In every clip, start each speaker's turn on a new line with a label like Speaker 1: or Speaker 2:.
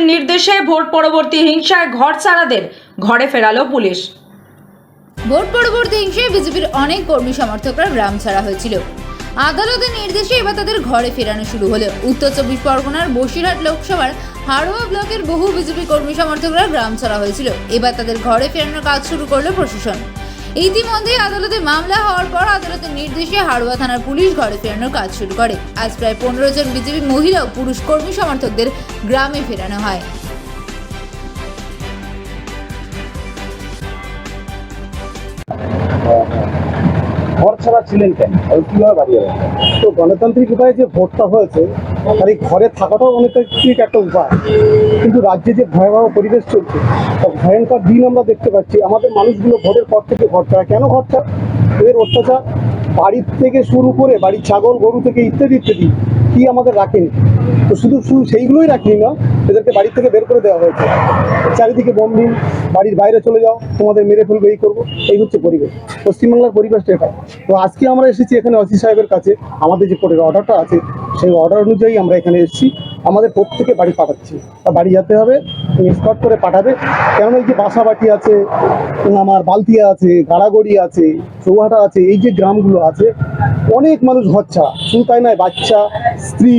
Speaker 1: আদালতের নির্দেশে ভোট পরবর্তী হিংসায় ঘর ছাড়াদের ঘরে ফেরালো পুলিশ।
Speaker 2: ভোট পরবর্তী হিংসায় বিজেপির অনেক কর্মী সমর্থকরা গ্রাম ছাড়া হয়েছিল। আদালতের নির্দেশে এবার তাদের ঘরে ফেরানো শুরু হলো। উত্তর চব্বিশ পরগনার বসিরহাট লোকসভার হাড়োয়া ব্লকের বহু বিজেপি কর্মী সমর্থকরা গ্রাম ছাড়া হয়েছিল। এবার তাদের ঘরে ফেরানোর কাজ শুরু করল প্রশাসন। ইতিমধ্যে আদালতে মামলা হওয়ার পর আদালতের নির্দেশে হাড়োয়া থানার পুলিশ ঘরে ফেরানোর কাজ শুরু করে। আজ প্রায় পনেরো জন বিজেপি মহিলা ও পুরুষ কর্মী সমর্থকদের গ্রামে ফেরানো হয়।
Speaker 3: ঘর ছাড়া ছিলেন কেন? কীভাবে বাড়ি
Speaker 4: তো গণতান্ত্রিক উপায়ে যে ভোটটা হয়েছে তার এই ঘরে থাকাটাও অনেকটা ঠিক একটা উপায়। কিন্তু রাজ্যে যে ভয়াবহ পরিবেশ চলছে ভয়ঙ্কর দিন আমরা দেখতে পাচ্ছি। আমাদের মানুষগুলো ভোটের পর থেকে ঘর ছাড়া। কেন ঘর ছাড়া? এদের অত্যাচার বাড়ির থেকে শুরু করে বাড়ির ছাগল, গরু থেকে ইত্যাদি ইত্যাদি, কি আমাদের রাখেনি? তো শুধু শুধু সেইগুলোই রাখিনি না, এদেরকে বাড়ি থেকে বের করে দেওয়া হয়েছে। চারিদিকে বন্দি বাড়ির বাইরে চলে যাও, তোমাদের মেরে ফেলবে, এই করব। এই হচ্ছে পরিবেশ। পশ্চিমবাংলার পরিবেশটা এটা তো আজকে আমরা এসেছি এখানে অসি সাহেবের কাছে। আমাদের যে কোর্টের অর্ডারটা আছে সেই অর্ডার অনুযায়ী আমরা এখানে এসেছি। আমাদের প্রত্যেকে বাড়ি পাঠাচ্ছি। তা বাড়ি যেতে হবে স্কট করে পাঠাবে। কেননা এই যে বাসাবাটি আছে আমার বালতিয়া আছে গাড়াগড়ি আছে চৌহাটা আছে এই যে গ্রামগুলো আছে অনেক মানুষ ঘর ছাড়া। শুধু তাই নয় বাচ্চা স্ত্রী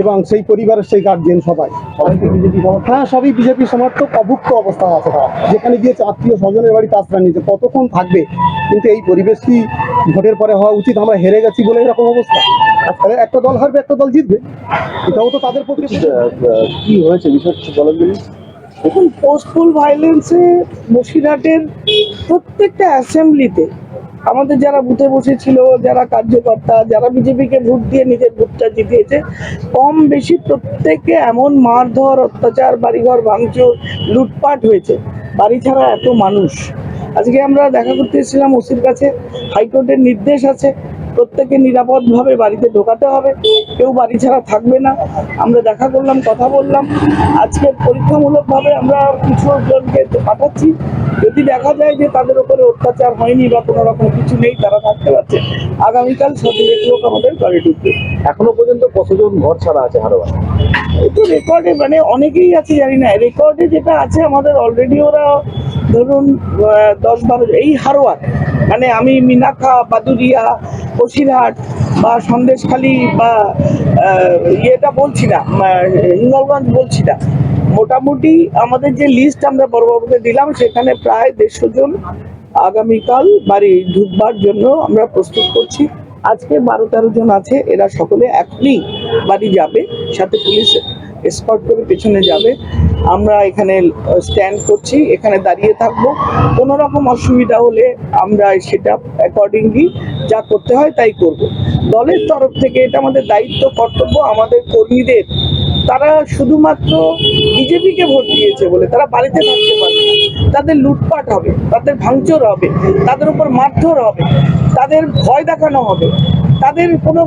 Speaker 4: এবং সেই পরিবারের সেই গার্জেন সবাই। হ্যাঁ সবই বিজেপি সমর্থক অভুক্ত অবস্থা আছে তারা যেখানে গিয়েছে আত্মীয় স্বজনের বাড়িতে আশ্রয় নিয়েছে কতক্ষণ থাকবে? কিন্তু এই পরিবেশটি ভোটের পরে হওয়া উচিত আমরা হেরে গেছি বলে এরকম অবস্থা। তাহলে একটা দল হারবে একটা দল জিতবে। এটাও তো তাদের পক্ষে
Speaker 3: কি হয়েছে বিষয় কিছু বলেন
Speaker 5: দেখুন পোস্টফুল ভাইলেন্সে বসিরহাটের প্রত্যেকটা অ্যাসেম্বলিতে আমাদের যারা বুথে বসেছিল যারা কার্যকর্তা যারা বিজেপিকে ভোট দিয়ে নিজের ভোটটা জিতিয়েছে কম বেশি প্রত্যেকে এমন মারধর অত্যাচার বাড়িঘর ভাঙচুর লুটপাট হয়েছে। বাড়ি ছাড়া এত মানুষ। আজকে আমরা দেখা করতে এসেছিলাম ওসির কাছে হাইকোর্টের নির্দেশ আছে। প্রত্যেকে নিরাপদভাবে বাড়িতে ঢোকাতে হবে। কেউ বাড়ি ছাড়া থাকবে না। আমরা দেখা করলাম কথা বললাম। আজকে পরীক্ষামূলকভাবে আমরা কিছু জনকে পাঠাচ্ছি। যদি দেখা যায় যে তাদের উপরে অত্যাচার হয়নি বা কোনো রকম কিছু নেই তারা থাকতে পারছে। আগামীকাল সতেরো লোক আমাদের বাড়ি ঢুকবে।
Speaker 3: এখনও পর্যন্ত কতজন ঘর ছাড়া আছে হারোয়া?
Speaker 5: এই তো রেকর্ডে মানে অনেকেই আছে জানি না। রেকর্ডে যেটা আছে আমাদের অলরেডি ওরা ধরুন দশ বারো এই হারোয়ার মানে আমি মিনাখা বাদুরিয়া বসিরহাট বা সন্দেশখালী বা ইয়েটা বলছি না হিঙ্গলগঞ্জ বলছি না। মোটামুটি আমাদের যে লিস্ট আমরা বড়বাবুকে দিলাম, সেখানে প্রায় দেড়শো জন আগামীকাল বাড়ি ঢুকবার জন্য আমরা প্রস্তুত করছি। আজকে বারো তেরো জন আছে, এরা সকলে এখনই বাড়ি যাবে, সাথে পুলিশ এসকর্ট করে পেছনে যাবে। আমরা এখানে স্ট্যান্ড করছি, এখানে দাঁড়িয়ে থাকব। কোনো রকম অসুবিধা হলে আমরা সেটা অ্যাকর্ডিংলি যা করতে হয় তাই করব। দলের তরফ থেকে এটা আমাদের দায়িত্ব, কর্তব্য, আমাদের কর্মীদের। তারা শুধুমাত্র বিজেপিকে ভোট দিয়েছে বলে, তারা বাড়িতে থাকতে পারবে না। তাদের লুটপাট হবে, তাদের ভাঙচুর হবে, তাদের উপর মারধর হবে, তাদের ভয় দেখানো হবে। তাদের কোনো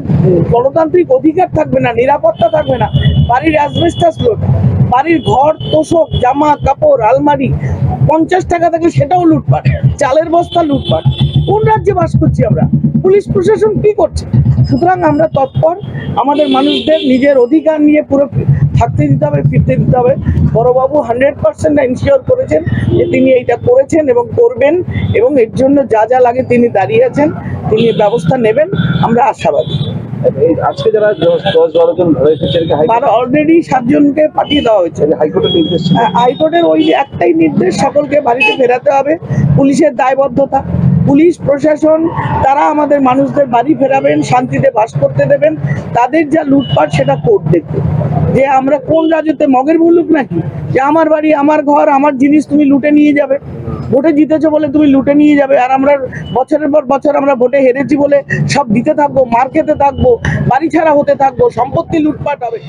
Speaker 5: গণতান্ত্রিক অধিকার থাকবে না, নিরাপত্তা থাকবে না। বাড়ির অ্যাসবেস্টাস লোড বাড়ির ঘর, তোষক, জামা, কাপড়, আলমারি, পঞ্চাশ টাকা থাকলে সেটাও লুটপাট, চালের বস্তা লুটপাট। কোন রাজ্যে বাস করছি আমরা? পুলিশ প্রশাসন কি করছে? সুতরাং আমরা তৎপর, আমাদের মানুষদের নিজের অধিকার নিয়ে পুরো থাকতে দিতে হবে ফিরতে দিতে হবে। বড়বাবু হান্ড্রেড পার্সেন্ট এনশিওর করেছেন যে তিনি এইটা করেছেন এবং করবেন এবং এর জন্য যা যা লাগে তিনি দাঁড়িয়ে আছেন তিনি ব্যবস্থা নেবেন আমরা আশাবাদী।
Speaker 3: আজকে যারা দশ বারো জন
Speaker 5: অলরেডি সাতজনকে পাঠিয়ে দেওয়া হয়েছে।
Speaker 3: হাইকোর্টের নির্দেশ
Speaker 5: হ্যাঁ, হাইকোর্টের ওই একটাই নির্দেশ সকলকে বাড়িতে ফেরাতে হবে পুলিশের দায়বদ্ধতা। পুলিশ প্রশাসন তারা আমাদের মানুষদের বাড়ি ফেরাবেন শান্তিতে বাস করতে দেবেন তাদের যা লুটপাট সেটা কোর্ট দেখবে। যে আমরা কোন রাজ্যতে মগের ভুলুক নাকি? যে আমার বাড়ি, আমার ঘর, আমার জিনিস তুমি লুটে নিয়ে যাবে। ভোটে জিতেছো বলে তুমি লুটে নিয়ে যাবে। আর আমরা বছরের পর বছর আমরা ভোটে হেরেছি বলে সব দিতে থাকব, মার খেতে থাকব, বাড়ি ছাড়া হতে থাকব, সম্পত্তি লুটপাট হবে।